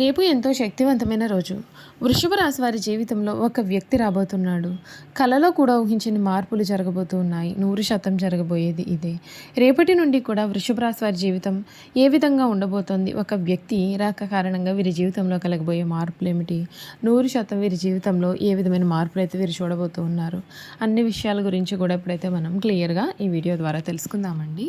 రేపు ఎంతో శక్తివంతమైన రోజు. వృషభ రాశి వారి జీవితంలో ఒక వ్యక్తి రాబోతున్నాడు. కలలో కూడా ఊహించని మార్పులు జరగబోతూ ఉన్నాయి నూరు శాతం జరగబోయేది ఇదే. రేపటి నుండి కూడా వృషభ రాశి వారి జీవితం ఏ విధంగా ఉండబోతోంది? ఒక వ్యక్తి రాక కారణంగా వీరి జీవితంలో కలగబోయే మార్పులు ఏమిటి? నూరు శాతం వీరి జీవితంలో ఏ విధమైన మార్పులు అయితే వీరు చూడబోతూ ఉన్నారు? అన్ని విషయాల గురించి కూడా ఇప్పుడైతే మనం క్లియర్గా ఈ వీడియో ద్వారా తెలుసుకుందామండి.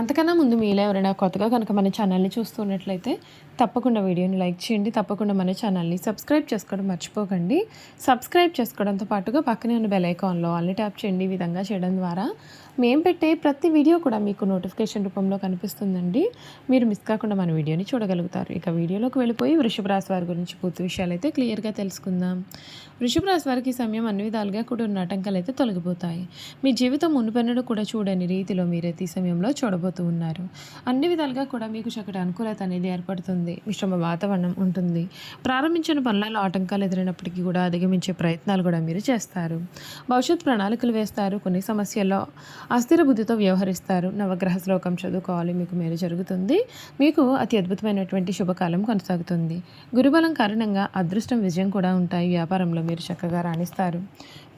అంతకన్నా ముందు మీలో ఎవరైనా కొత్తగా కనుక మన ఛానల్ని చూస్తున్నట్లయితే తప్పకుండా వీడియోని లైక్ చేయండి. తప్పకుండా మన ఛానల్ని సబ్స్క్రైబ్ చేసుకోవడం మర్చిపోకండి. సబ్స్క్రైబ్ చేసుకోవడంతో పాటుగా పక్కనే ఉన్న బెల్ ఐకాన్లో ఆల్ని ట్యాప్ చేయండి. ఈ విధంగా చేయడం ద్వారా మేము పెట్టే ప్రతి వీడియో కూడా మీకు నోటిఫికేషన్ రూపంలో కనిపిస్తుందండి. మీరు మిస్ కాకుండా మన వీడియోని చూడగలుగుతారు. ఇక వీడియోలోకి వెళ్ళిపోయి వృషభ రాశి వారి గురించి పూర్తి విషయాలు అయితే క్లియర్గా తెలుసుకుందాం. వృషభ రాశి వారికి ఈ సమయం అన్ని విధాలుగా కూడా ఉన్న ఆటంకాలు అయితే తొలగిపోతాయి. మీ జీవితం మునుపెన్నడూ కూడా చూడని రీతిలో మీరైతే ఈ సమయంలో ఉండబోతూ ఉన్నారు. అన్ని విధాలుగా కూడా మీకు చక్కటి అనుకూలత అనేది ఏర్పడుతుంది. మిశ్రమ వాతావరణం ఉంటుంది. ప్రారంభించిన పనులలో ఆటంకాలు ఎదురైనప్పటికీ కూడా అధిగమించే ప్రయత్నాలు కూడా మీరు చేస్తారు. భవిష్యత్ ప్రణాళికలు వేస్తారు. కొన్ని సమస్యల్లో అస్థిర బుద్ధితో వ్యవహరిస్తారు. నవగ్రహ శ్లోకం చదువుకోవాలి. మీకు మేలు జరుగుతుంది. మీకు అతి అద్భుతమైనటువంటి శుభకాలం కొనసాగుతుంది. గురుబలం కారణంగా అదృష్టం విజయం కూడా ఉంటాయి. వ్యాపారంలో మీరు చక్కగా రాణిస్తారు.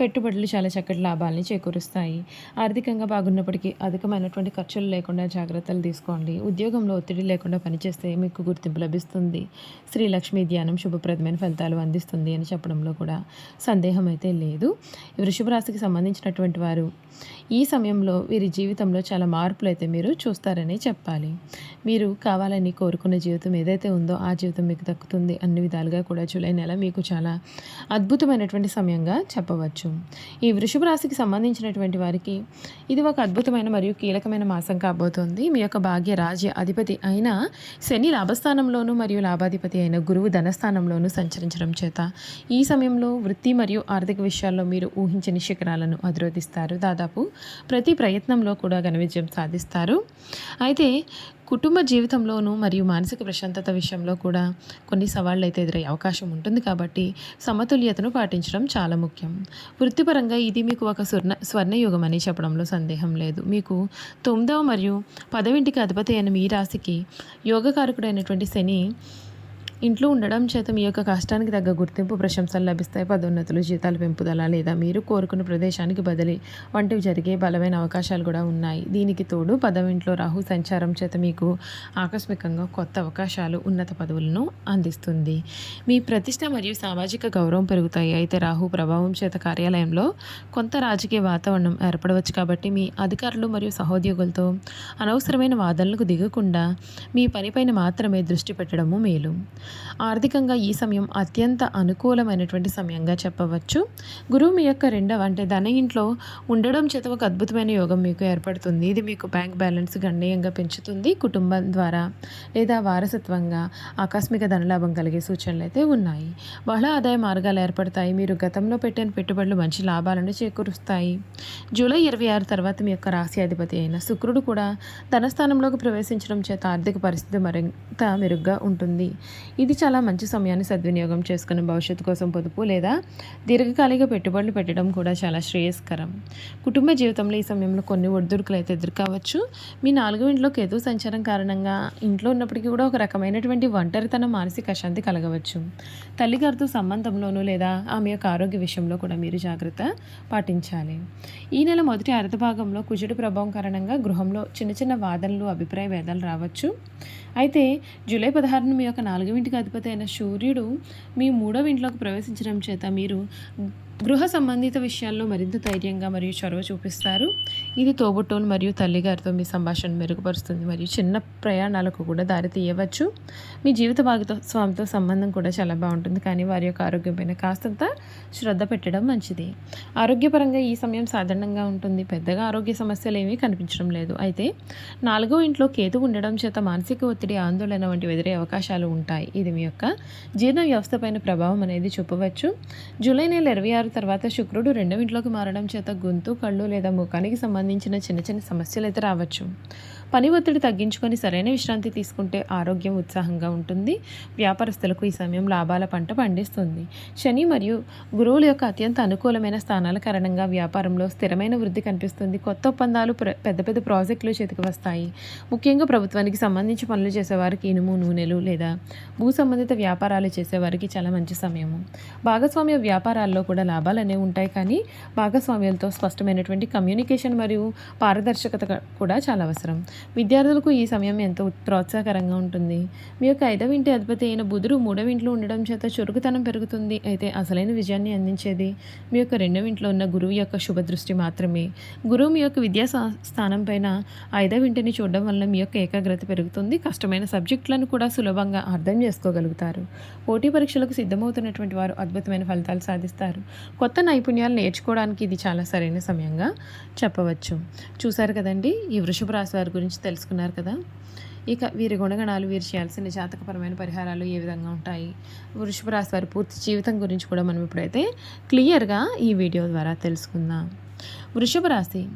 పెట్టుబడులు చాలా చక్కటి లాభాలని చేకూరుస్తాయి. ఆర్థికంగా బాగున్నప్పటికీ అధికమైనటువంటి ఖర్చులు లేకుండా లేకుండా జాగ్రత్తలు తీసుకోండి. ఉద్యోగంలో ఒత్తిడి లేకుండా పనిచేస్తే మీకు గుర్తింపు లభిస్తుంది. శ్రీలక్ష్మి ధ్యానం శుభప్రదమైన ఫలితాలు అందిస్తుంది అని చెప్పడంలో కూడా సందేహం అయితే లేదు. వృషభ రాశికి సంబంధించినటువంటి వారు ఈ సమయంలో వీరి జీవితంలో చాలా మార్పులు అయితే మీరు చూస్తారని చెప్పాలి. మీరు కావాలని కోరుకున్న జీవితం ఏదైతే ఉందో ఆ జీవితం మీకు దక్కుతుంది అన్ని విధాలుగా కూడా జూలై నెల మీకు చాలా అద్భుతమైనటువంటి సమయంగా చెప్పవచ్చు. ఈ వృషభ రాశికి సంబంధించినటువంటి వారికి ఇది ఒక అద్భుతమైన మరియు కీలకమైన మాసం రాబోతోంది. మీ యొక్క భాగ్య రాజ్య అధిపతి అయిన శని లాభస్థానంలోను మరియు లాభాధిపతి అయిన గురువు ధనస్థానంలోను సంచరించడం చేత ఈ సమయంలో వృత్తి మరియు ఆర్థిక విషయాల్లో మీరు ఊహించని శిఖరాలను అధిరోధిస్తారు. దాదాపు ప్రతి ప్రయత్నంలో కూడా ఘన విజయం సాధిస్తారు. అయితే కుటుంబ జీవితంలోనూ మరియు మానసిక ప్రశాంతత విషయంలో కూడా కొన్ని సవాళ్ళు అయితే ఎదురయ్యే అవకాశం ఉంటుంది కాబట్టి సమతుల్యతను పాటించడం చాలా ముఖ్యం. వృత్తిపరంగా ఇది మీకు ఒక స్వర్ణ స్వర్ణయుగం అని చెప్పడంలో సందేహం లేదు. మీకు తొమ్మిదవ మరియు పదవింటికి అధిపతి అయిన మీ రాశికి యోగకారకుడైనటువంటి శని ఇంట్లో ఉండడం చేత మీ యొక్క కష్టానికి తగ్గ గుర్తింపు ప్రశంసలు లభిస్తాయి. పదోన్నతులు జీతాలు పెంపుదల లేదా మీరు కోరుకున్న ప్రదేశానికి బదిలీ వంటివి జరిగే బలమైన అవకాశాలు కూడా ఉన్నాయి. దీనికి తోడు పదవింట్లో రాహు సంచారం చేత మీకు ఆకస్మికంగా కొత్త అవకాశాలు ఉన్నత పదవులను అందిస్తుంది. మీ ప్రతిష్ట మరియు సామాజిక గౌరవం పెరుగుతాయి. అయితే రాహు ప్రభావం చేత కార్యాలయంలో కొంత రాజకీయ వాతావరణం ఏర్పడవచ్చు కాబట్టి మీ అధికారులు మరియు సహోద్యోగులతో అనవసరమైన వాదనలకు దిగకుండా మీ పనిపైన మాత్రమే దృష్టి పెట్టడము మేలు. ఆర్థికంగా ఈ సమయం అత్యంత అనుకూలమైనటువంటి సమయంగా చెప్పవచ్చు. గురువు మీ యొక్క రెండవ అంటే ధన ఇంట్లో ఉండడం చేత ఒక అద్భుతమైన యోగం మీకు ఏర్పడుతుంది. ఇది మీకు బ్యాంక్ బ్యాలెన్స్ గణనీయంగా పెంచుతుంది. కుటుంబం ద్వారా లేదా వారసత్వంగా ఆకస్మిక ధనలాభం కలిగే సూచనలు అయితే ఉన్నాయి. బహుళ ఆదాయ మార్గాలు ఏర్పడతాయి. మీరు గతంలో పెట్టిన పెట్టుబడులు మంచి లాభాలను చేకూరుస్తాయి. జూలై ఇరవై ఆరు తర్వాత మీ యొక్క రాశి అధిపతి అయిన శుక్రుడు కూడా ధనస్థానంలోకి ప్రవేశించడం చేత ఆర్థిక పరిస్థితి మరింత మెరుగ్గా ఉంటుంది. ఇది చాలా మంచి సమయాన్ని సద్వినియోగం చేసుకుని భవిష్యత్తు కోసం పొదుపు లేదా దీర్ఘకాలిక పెట్టుబడులు పెట్టడం కూడా చాలా శ్రేయస్కరం. కుటుంబ జీవితంలో ఈ సమయంలో కొన్ని ఒడిదుడుకులు అయితే ఎదుర్కోవచ్చు. మీ నాలుగో ఇంట్లో కేతు సంచారం కారణంగా ఇంట్లో ఉన్నప్పటికీ కూడా ఒక రకమైనటువంటి ఒంటరితనం మానసిక అశాంతి కలగవచ్చు. తల్లిగారితో సంబంధంలోనూ లేదా ఆమె యొక్క ఆరోగ్య విషయంలో కూడా మీరు జాగ్రత్త పాటించాలి. ఈ నెల మొదటి అర్ధ భాగంలో కుజుడు ప్రభావం కారణంగా గృహంలో చిన్న చిన్న వాదనలు అభిప్రాయ భేదాలు రావచ్చు. అయితే జూలై పదహారును మీ యొక్క నాలుగవ ఇంటికి అధిపతి అయిన సూర్యుడు మీ మూడవ ఇంట్లోకి ప్రవేశించడం చేత మీరు గృహ సంబంధిత విషయాల్లో మరింత ధైర్యంగా మరియు చొరవ చూపిస్తారు. ఇది తోబుట్టోను మరియు తల్లిగారితో మీ సంభాషణ మెరుగుపరుస్తుంది మరియు చిన్న ప్రయాణాలకు కూడా దారి తీయవచ్చు. మీ జీవిత భాగస్వామితో సంబంధం కూడా చాలా బాగుంటుంది. కానీ వారి యొక్క ఆరోగ్యం పైన కాస్తంత శ్రద్ధ పెట్టడం మంచిది. ఆరోగ్యపరంగా ఈ సమయం సాధారణంగా ఉంటుంది. పెద్దగా ఆరోగ్య సమస్యలు ఏమీ కనిపించడం లేదు. అయితే నాలుగో ఇంట్లో కేతు ఉండడం చేత మానసిక ఒత్తిడి ఆందోళన వంటి ఎదురే అవకాశాలు ఉంటాయి. ఇది మీ యొక్క జీర్ణ వ్యవస్థ పైన ప్రభావం అనేది చూపవచ్చు. జూలై నెల ఇరవై ఆరు తర్వాత శుక్రుడు రెండవ ఇంట్లోకి మారడం చేత గొంతు కళ్ళు లేదా ముఖానికి సంబంధించిన చిన్న చిన్న సమస్యలు అయితే రావచ్చు. పని ఒత్తిడి తగ్గించుకొని సరైన విశ్రాంతి తీసుకుంటే ఆరోగ్యం ఉత్సాహంగా ఉంటుంది. వ్యాపారస్తులకు ఈ సమయం లాభాల పంట పండిస్తుంది. శని మరియు గురువుల యొక్క అత్యంత అనుకూలమైన స్థానాల కారణంగా వ్యాపారంలో స్థిరమైన వృద్ధి కనిపిస్తుంది. కొత్త ఒప్పందాలు ప్ర- పెద్ద పెద్ద ప్రాజెక్టులు చేతికి వస్తాయి. ముఖ్యంగా ప్రభుత్వానికి సంబంధించి పనులు చేసేవారికి ఇనుము నూనెలు లేదా భూ సంబంధిత వ్యాపారాలు చేసేవారికి చాలా మంచి సమయము. భాగస్వామ్య వ్యాపారాల్లో కూడా లాభాలు అనేవి ఉంటాయి. కానీ భాగస్వామ్యులతో స్పష్టమైనటువంటి కమ్యూనికేషన్ మరియు పారదర్శకత కూడా చాలా అవసరం. విద్యార్థులకు ఈ సమయం ఎంతో ప్రోత్సాహకరంగా ఉంటుంది. మీ యొక్క ఐదవ ఇంటి అధిపతి అయిన బుధుడు మూడవ ఇంట్లో ఉండడం చేత చురుకుతనం పెరుగుతుంది. అయితే అసలైన విజయాన్ని అందించేది మీ యొక్క రెండవ ఇంట్లో ఉన్న గురువు యొక్క శుభ దృష్టి మాత్రమే. గురువు మీ యొక్క విద్యా సా- స్థానం పైన ఐదవ ఇంటిని చూడడం వల్ల మీ యొక్క ఏకాగ్రత పెరుగుతుంది. కష్టమైన సబ్జెక్టులను కూడా సులభంగా అర్థం చేసుకోగలుగుతారు. పోటీ పరీక్షలకు సిద్ధమవుతున్నటువంటి వారు అద్భుతమైన ఫలితాలు సాధిస్తారు. కొత్త నైపుణ్యాలు నేర్చుకోవడానికి ఇది చాలా సరైన సమయంగా చెప్పవచ్చు. చూశారు కదండి? ఈ వృషభ రాశి వారి గురించి తెలుసుకున్నారు కదా? ఇక వీరి గుణగణాలు వీరు చేయాల్సిన జాతకపరమైన పరిహారాలు ఏ విధంగా ఉంటాయి? వృషభ రాశి వారి పూర్తి జీవితం గురించి కూడా మనం ఇప్పుడైతే క్లియర్గా ఈ వీడియో ద్వారా తెలుసుకుందాం. వృషభ రాశి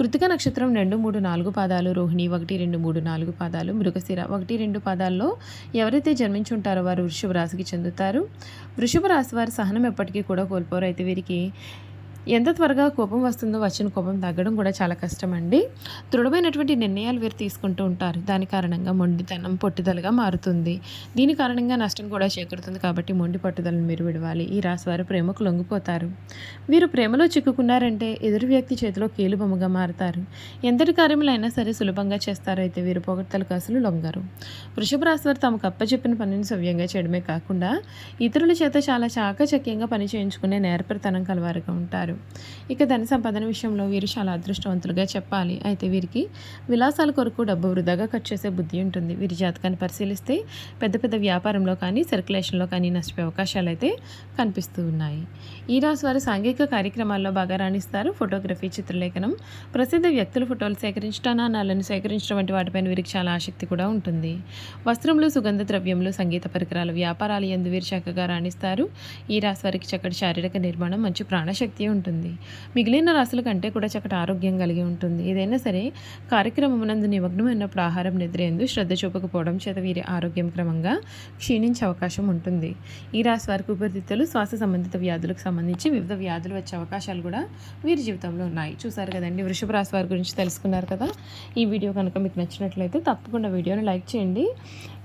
కృతిక నక్షత్రం రెండు మూడు నాలుగు పాదాలు రోహిణి ఒకటి రెండు మూడు నాలుగు పాదాలు మృగశిర ఒకటి రెండు పాదాల్లో ఎవరైతే జన్మించి ఉంటారో వారు వృషభ రాశికి చెందుతారు. వృషభ రాశి వారి సహనం ఎప్పటికీ కూడా కోల్పోరు. అయితే వీరికి ఎంత త్వరగా కోపం వస్తుందో వచ్చిన కోపం తగ్గడం కూడా చాలా కష్టం అండి దృఢమైనటువంటి నిర్ణయాలు వీరు తీసుకుంటూ ఉంటారు. దాని కారణంగా మొండితనం పట్టుదలగా మారుతుంది. దీని కారణంగా నష్టం కూడా చేకూరుతుంది కాబట్టి మొండి పట్టుదలను మీరు విడవాలి. ఈ రాశివారు ప్రేమకు లొంగిపోతారు. వీరు ప్రేమలో చిక్కుకున్నారంటే ఎదురు వ్యక్తి చేతిలో కీలుబొమ్మగా మారుతారు. ఎంతటి కార్యములైనా సరే సులభంగా చేస్తారు. అయితే వీరు పొగడ్తలకు అసలు లొంగరు. వృషభ రాశి వారు తమకు అప్పచెప్పిన పనిని సవ్యంగా చేయడమే కాకుండా ఇతరుల చేత చాలా చాకచక్యంగా పని చేయించుకునే నేర్పరితనం కలవారుగా ఉంటారు. ఇక ధన సంపాదన విషయంలో వీరు చాలా అదృష్టవంతులుగా చెప్పాలి. అయితే వీరికి విలాసాల కొరకు డబ్బు వృధాగా ఖర్చు చేసే బుద్ధి ఉంటుంది. వీరి జాతకాన్ని పరిశీలిస్తే పెద్ద పెద్ద వ్యాపారంలో కానీ సర్క్యులేషన్లో కానీ నష్టపోయే అవకాశాలు అయితే కనిపిస్తూ ఉన్నాయి. ఈ రాశి వారు సాంఘిక కార్యక్రమాల్లో బాగా రాణిస్తారు. ఫోటోగ్రఫీ చిత్రలేఖనం ప్రసిద్ధ వ్యక్తుల ఫోటోలు సేకరించడం నాణాలను సేకరించడం వంటి వాటిపైన వీరికి చాలా ఆసక్తి కూడా ఉంటుంది. వస్త్రములు సుగంధ ద్రవ్యములు సంగీత పరికరాలు వ్యాపారాలు ఎందు వీరు చక్కగా రాణిస్తారు. ఈ రాశి వారికి చక్కటి శారీరక నిర్మాణం మంచి ప్రాణశక్తి ఉంటుంది. ఉంటుంది. మిగిలిన రాశుల కంటే కూడా చక్కటి ఆరోగ్యం కలిగి ఉంటుంది. ఏదైనా సరే కార్యక్రమమునందు నిమగ్నమైనప్పుడు ఆహారం నిద్ర ఎందు శ్రద్ధ చూపకపోవడం చేత వీరి ఆరోగ్యం క్రమంగా క్షీణించే అవకాశం ఉంటుంది. ఈ రాశి వారికి ఉపరితిత్తులు శ్వాస సంబంధిత వ్యాధులకు సంబంధించి వివిధ వ్యాధులు వచ్చే అవకాశాలు కూడా వీరి జీవితంలో ఉన్నాయి. చూసారు కదండి వృషభ రాశి వారి గురించి తెలుసుకున్నారు కదా? ఈ వీడియో కనుక మీకు నచ్చినట్లయితే తప్పకుండా వీడియోని లైక్ చేయండి.